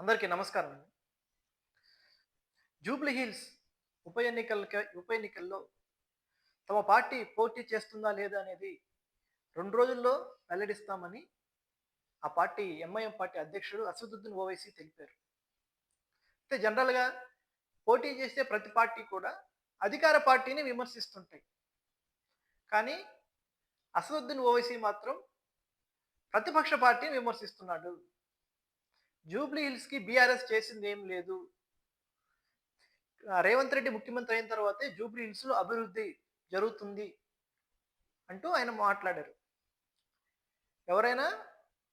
అందరికీ నమస్కారం అండి. జూబ్లీ హిల్స్ ఉప ఎన్నికలకి ఉప ఎన్నికల్లో తమ పార్టీ పోటీ చేస్తుందా లేదా అనేది రెండు రోజుల్లో వెల్లడిస్తామని ఆ పార్టీ ఎంఐఎం పార్టీ అధ్యక్షుడు అసదుద్దీన్ ఓవైసీ తెలిపారు. అయితే జనరల్గా పోటీ చేసే ప్రతి పార్టీ కూడా అధికార పార్టీని విమర్శిస్తుంటాయి. కానీ అసదుద్దీన్ ఓవైసీ మాత్రం ప్రతిపక్ష పార్టీని విమర్శిస్తున్నాడు. జూబ్లీ హిల్స్కి బీఆర్ఎస్ చేసింది ఏం లేదు. రేవంత్ రెడ్డి ముఖ్యమంత్రి అయిన తర్వాతే జూబ్లీ హిల్స్లో అభివృద్ధి జరుగుతుంది అంటూ ఆయన మాట్లాడారు. ఎవరైనా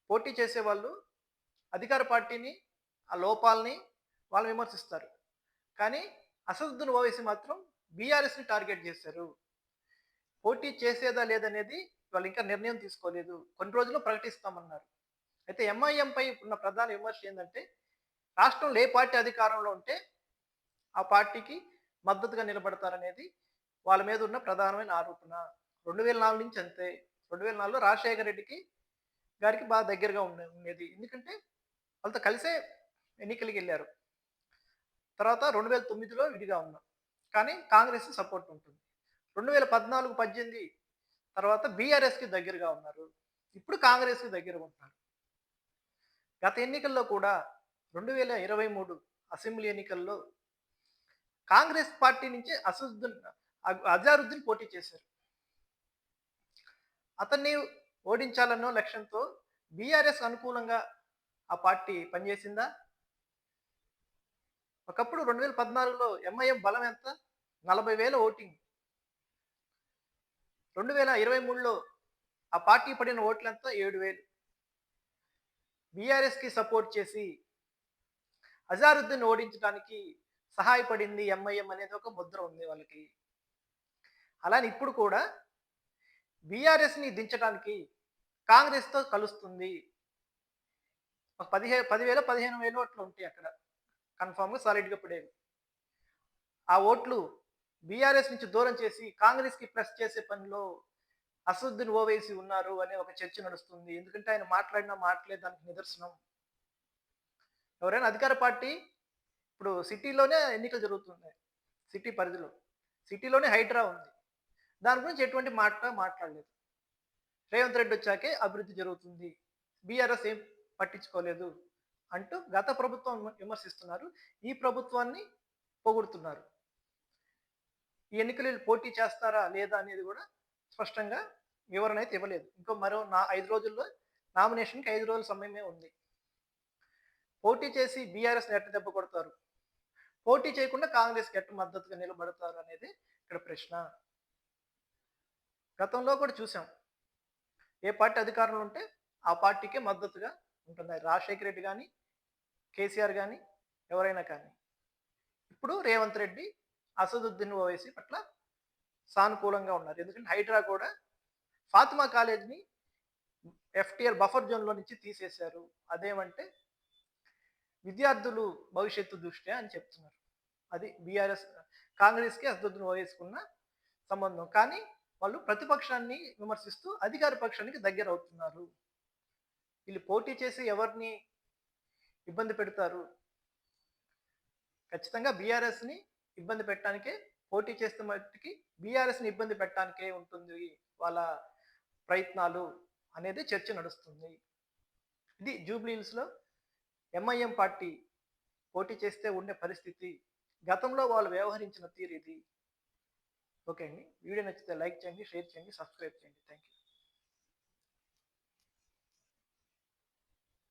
పోటీ చేసే వాళ్ళు అధికార పార్టీని ఆ లోపాలని వాళ్ళు విమర్శిస్తారు. కానీ అసదుద్దీన్ ఓవైసీ మాత్రం బీఆర్ఎస్ని టార్గెట్ చేశారు. పోటీ చేసేదా లేదనేది వాళ్ళు ఇంకా నిర్ణయం తీసుకోలేదు. కొన్ని రోజుల్లో ప్రకటిస్తామన్నారు. అయితే ఎంఐఎం పై ఉన్న ప్రధాన విమర్శ ఏంటంటే రాష్ట్రంలో ఏ పార్టీ అధికారంలో ఉంటే ఆ పార్టీకి మద్దతుగా నిలబడతారనేది వాళ్ళ మీద ఉన్న ప్రధానమైన ఆరోపణ. రెండు వేల నాలుగు నుంచి అంతే. రెండు వేల నాలుగులో రాజశేఖర రెడ్డికి గారికి బాగా దగ్గరగా ఉండే ఉండేది. ఎందుకంటే వాళ్ళతో కలిసే ఎన్నికలకి వెళ్ళారు. తర్వాత రెండు వేల తొమ్మిదిలో విడిగా ఉన్నాం కానీ కాంగ్రెస్ సపోర్ట్ ఉంటుంది. రెండు వేల పద్నాలుగు పద్దెనిమిది తర్వాత బీఆర్ఎస్కి దగ్గరగా ఉన్నారు. ఇప్పుడు కాంగ్రెస్కి దగ్గరగా ఉంటున్నారు. గత ఎన్నికల్లో కూడా రెండు వేల ఇరవై మూడు అసెంబ్లీ ఎన్నికల్లో కాంగ్రెస్ పార్టీ నుంచి అసదుద్దీన్ అజారుద్దీన్ పోటీ చేశారు. అతన్ని ఓడించాలన్నో లక్ష్యంతో బీఆర్ఎస్ అనుకూలంగా ఆ పార్టీ పనిచేసిందా? ఒకప్పుడు రెండు వేల పద్నాలుగులో ఎంఐఎం బలం ఎంత? నలభై వేల ఓటింగ్. రెండు వేల ఇరవై మూడులో ఆ పార్టీ పడిన ఓట్లంతా ఏడు వేలు. బీఆర్ఎస్కి సపోర్ట్ చేసి అజారుద్దీన్ ఓడించడానికి సహాయపడింది ఎంఐఎం అనేది ఒక ముద్ర ఉంది వాళ్ళకి. అలానే ఇప్పుడు కూడా బీఆర్ఎస్ని దించడానికి కాంగ్రెస్తో కలుస్తుంది. పదిహే పదివేల పదిహేను వేలు ఓట్లు ఉంటాయి అక్కడ. కన్ఫామ్గా సాలిడ్గా పడేవి ఆ ఓట్లు బీఆర్ఎస్ నుంచి దూరం చేసి కాంగ్రెస్కి ప్రెస్ చేసే పనిలో అసదుద్దీన్ ఓవైసీ ఉన్నారు అనే ఒక చర్చ నడుస్తుంది. ఎందుకంటే ఆయన మాట్లాడిన మాటలే దానికి నిదర్శనం. ఎవరైనా అధికార పార్టీ ఇప్పుడు సిటీలోనే ఎన్నికలు జరుగుతున్నాయి. సిటీ పరిధిలో. సిటీలోనే హైడ్రా ఉంది. దాని గురించి ఎటువంటి మాట మాట్లాడలేదు. రేవంత్ రెడ్డి వచ్చాకే అభివృద్ధి జరుగుతుంది. బీఆర్ఎస్ ఏం పట్టించుకోలేదు అంటూ గత ప్రభుత్వం విమర్శిస్తున్నారు. ఈ ప్రభుత్వాన్ని పొగుడుతున్నారు. ఈ ఎన్నికలు పోటీ చేస్తారా లేదా అనేది కూడా స్పష్టంగా వివరణ అయితే ఇవ్వలేదు. ఇంకో మరో నా ఐదు రోజుల్లో నామినేషన్కి ఐదు రోజుల సమయమే ఉంది. పోటీ చేసి బీఆర్ఎస్ ఎట్ట దెబ్బ కొడతారు. పోటీ చేయకుండా కాంగ్రెస్కి ఎట్ట మద్దతుగా నిలబడతారు అనేది ఇక్కడ ప్రశ్న. గతంలో కూడా చూసాం. ఏ పార్టీ అధికారంలో ఉంటే ఆ పార్టీకే మద్దతుగా ఉంటుంది రాజశేఖర రెడ్డి కానీ కేసీఆర్ కానీ ఎవరైనా కానీ. ఇప్పుడు రేవంత్ రెడ్డి అసదుద్దీన్ ఓవైసీ పట్ల సానుకూలంగా ఉన్నారు. ఎందుకంటే హైడ్రా కూడా ఫాతిమా కాలేజ్ని ఎఫ్టీఆర్ బఫర్ జోన్లో నుంచి తీసేశారు. అదేమంటే విద్యార్థులు భవిష్యత్తు దృష్ట్యా అని చెప్తున్నారు. అది బీఆర్ఎస్ కాంగ్రెస్కి అసదుద్దీన్ వేసుకున్న సంబంధం. కానీ వాళ్ళు ప్రతిపక్షాన్ని విమర్శిస్తూ అధికార పక్షానికి దగ్గర అవుతున్నారు. వీళ్ళు పోటీ చేసి ఎవరిని ఇబ్బంది పెడతారు? ఖచ్చితంగా బీఆర్ఎస్ని ఇబ్బంది పెట్టడానికే పోటీ చేస్తే మట్టికి బీఆర్ఎస్ని ఇబ్బంది పెట్టడానికే ఉంటుంది వాళ్ళ ప్రయత్నాలు అనేది చర్చ నడుస్తుంది. ఇది జూబ్లీహిల్స్లో ఎంఐఎం పార్టీ పోటీ చేస్తే ఉండే పరిస్థితి. గతంలో వాళ్ళు వ్యవహరించిన తీరు ఇది. ఓకే అండి. వీడియో నచ్చితే లైక్ చేయండి షేర్ చేయండి సబ్స్క్రైబ్ చేయండి. Thank you